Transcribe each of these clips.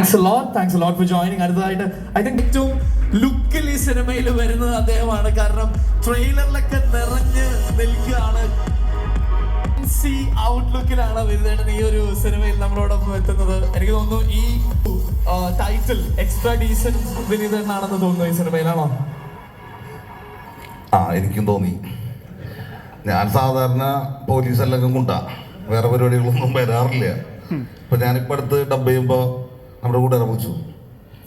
Thanks lot thanks lot for joining അടുത്തതായിട്ട് I think ഏറ്റവും ലുക്കിൽ ഈ സിനിമയിൽ വരുന്നത് അദ്ദേഹമാണ്. കാരണം ട്രെയിലറിലൊക്കെ നിറഞ്ഞ് നിൽക്കുകയാണ്. സി ഔട്ട്ലുക്കിലാണ് വരുന്നത് ഈ ഒരു സിനിമയിൽ നമ്മളോടൊപ്പം എത്തുന്നത്. എനിക്ക് തോന്നുന്നു ഈ ടൈറ്റിൽ എക്സ്ട്രാ ഡീസൻ വിനീതനാണെന്ന് തോന്നുന്നു ഈ സിനിമയിലാണോ ആ എനിക്കും തോന്നി. ഞാൻ സാധാരണ പോലീസ് എല്ലാം കൊണ്ടാ. വേറെ പരിപാടികളൊന്നും വരാറില്ല. ഇപ്പൊ ഞാനിപ്പോ അടുത്ത് ഡബ് ചെയ്യുമ്പോ നമ്മുടെ കൂടെ വിളിച്ചു.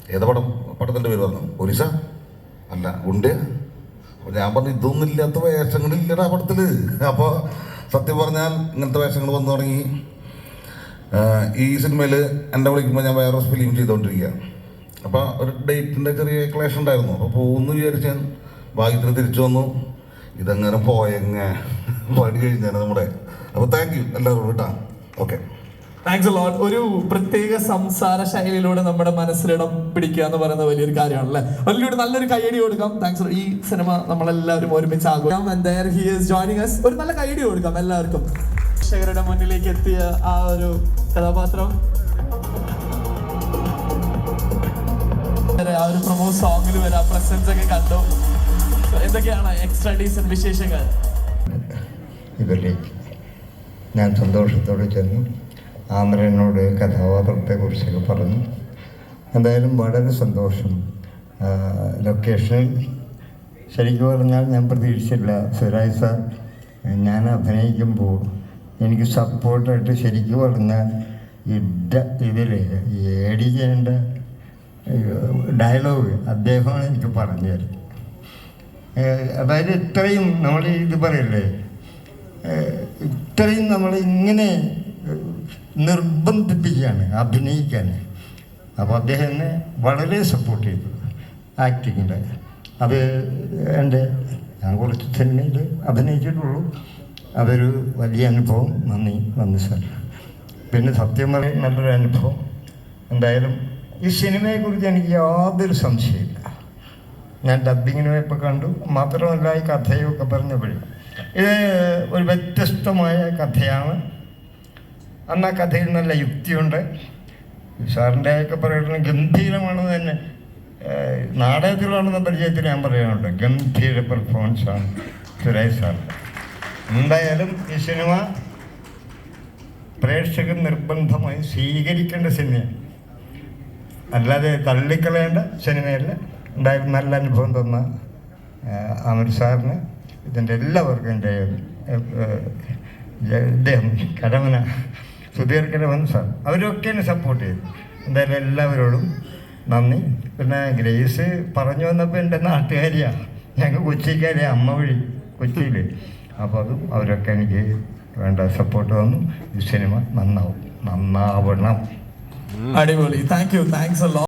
ഏതാ പടം? പടത്തിന്റെ പേര് പറഞ്ഞു. പോലീസാ അല്ല ഗുണ്ട അപ്പൊ ഞാൻ പറഞ്ഞു ഇതൊന്നും ഇല്ലാത്ത വേഷങ്ങളില്ലടാ പടത്തിൽ. അപ്പോൾ സത്യം പറഞ്ഞാൽ ഇങ്ങനത്തെ വേഷങ്ങൾ വന്നു തുടങ്ങി. ഈ സിനിമയിൽ എന്നെ വിളിക്കുമ്പോൾ ഞാൻ വേറെ ഫിലിം ചെയ്തുകൊണ്ടിരിക്കുകയാണ് അപ്പോൾ ഒരു ഡേറ്റിന്റെ ചെറിയ ക്ലേശം ഉണ്ടായിരുന്നു. അപ്പോൾ പോകുന്നു വിചാരിച്ച് ഞാൻ ഭാഗ്യത്തിന് തിരിച്ചു വന്നു. ഇതങ്ങനെ പോയങ്ങ? പണി കഴിഞ്ഞാണ് നമ്മുടെ. അപ്പോൾ താങ്ക് യു എല്ലാവരും കേട്ടാ. ഓക്കെ താങ്ക്സ് ലോട്ട് ഒരു പ്രത്യേക സംസാര ശൈലിയിലൂടെ നമ്മുടെ മനസ്സിലിടം പിടിക്കുക എന്ന് പറയുന്ന വലിയൊരു കാര്യമാണ് അല്ലെ വലിയൊരു നല്ലൊരു കൈയടി കൊടുക്കാം. താങ്ക്സ് ഈ സിനിമ നമ്മളെല്ലാവരും ഒരുമിച്ച് ആകും ജോയിനിങ് us. ഒരു നല്ല കൈയടി കൊടുക്കാം എല്ലാവർക്കും. പ്രേക്ഷകരുടെ മുന്നിലേക്ക് എത്തിയ ആ ഒരു കഥാപാത്രം. ആ ഒരു പ്രൊമോ സോങ്ങിൽ വരെ. പ്രസൻസ് ഒക്കെ കണ്ടു. എന്തൊക്കെയാണ് എക്സ്ട്രാ ഡീസൻ വിശേഷങ്ങൾ? ഞാൻ സന്തോഷത്തോടെ ചെന്നു. ആമരനോട് കഥാപാത്രത്തെക്കുറിച്ചൊക്കെ പറഞ്ഞു. എന്തായാലും വളരെ സന്തോഷം. ലൊക്കേഷൻ ശരിക്കും പറഞ്ഞാൽ ഞാൻ പ്രതീക്ഷിച്ചില്ല. സുരാജ് സാർ ഞാൻ അഭിനയിക്കുമ്പോൾ എനിക്ക് സപ്പോർട്ടായിട്ട് ശരിക്കും പറഞ്ഞാൽ ഇഡ ഇതിൽ ഏടി ചെയ്യേണ്ട ഡയലോഗ് അദ്ദേഹമാണ് എനിക്ക് പറഞ്ഞു തരുന്നത്. അതായത് ഇത്രയും നമ്മൾ ഇത് പറയല്ലേ? ഇത്രയും നമ്മൾ ഇങ്ങനെ നിർബന്ധിപ്പിക്കുകയാണ് അഭിനയിക്കാൻ അപ്പോൾ അദ്ദേഹം എന്നെ വളരെ സപ്പോർട്ട് ചെയ്തു ആക്ടിങ്ങിന്റെ അത് എന്റെ ഞാൻ കുറച്ച് സിനിമയിൽ അഭിനയിച്ചിട്ടുള്ളൂ. അതൊരു വലിയ അനുഭവം. നന്ദി നന്ദി സാർ. പിന്നെ സത്യം പറയും നല്ലൊരു അനുഭവം. എന്തായാലും ഈ സിനിമയെക്കുറിച്ച് എനിക്ക് യാതൊരു സംശയമില്ല ഞാൻ ഡബിങ്ങിന് പോയപ്പോൾ കണ്ടു. മാത്രമല്ല ഈ കഥയൊക്കെ പറഞ്ഞപ്പോഴും. ഇത് ഒരു വ്യത്യസ്തമായ കഥയാണ്. അന്ന് ആ കഥയിൽ നല്ല യുക്തിയുണ്ട്. സാറിന്റെ ഒക്കെ പറയുന്നത് ഗംഭീരമാണ് തന്നെ. നാടകത്തിലാണെന്ന പരിചയത്തിൽ ഞാൻ പറയാനുണ്ട് ഗംഭീര പെർഫോമൻസാണ് സുരേഷ് സാർ. എന്തായാലും ഈ സിനിമ പ്രേക്ഷകൻ നിർബന്ധമായി സ്വീകരിക്കേണ്ട സിനിമയാണ്. അല്ലാതെ തള്ളിക്കളയേണ്ട സിനിമയല്ല. എന്തായാലും നല്ല അനുഭവം തന്ന അമർ സാറിന് ഇതിന്റെ എല്ലാവർക്കും എന്റെ ഇദ്ദേഹം കടമന സുധീർ കടമൻ സാർ അവരൊക്കെ എന്നെ സപ്പോർട്ട് ചെയ്തു. എന്തായാലും എല്ലാവരോടും നന്ദി. പിന്നെ ഗ്രേസ് പറഞ്ഞു വന്നപ്പോൾ എന്റെ നാട്ടുകാരിയാണ് ഞങ്ങൾ കൊച്ചിക്കാരിയാണ് അമ്മ വഴി കൊച്ചിയിൽ അപ്പോൾ അതും അവരൊക്കെ എനിക്ക് വേണ്ട സപ്പോർട്ട് തന്നു. ഈ സിനിമ നന്നാവും. നന്നാവണം. അടിപൊളി. Thank you thanks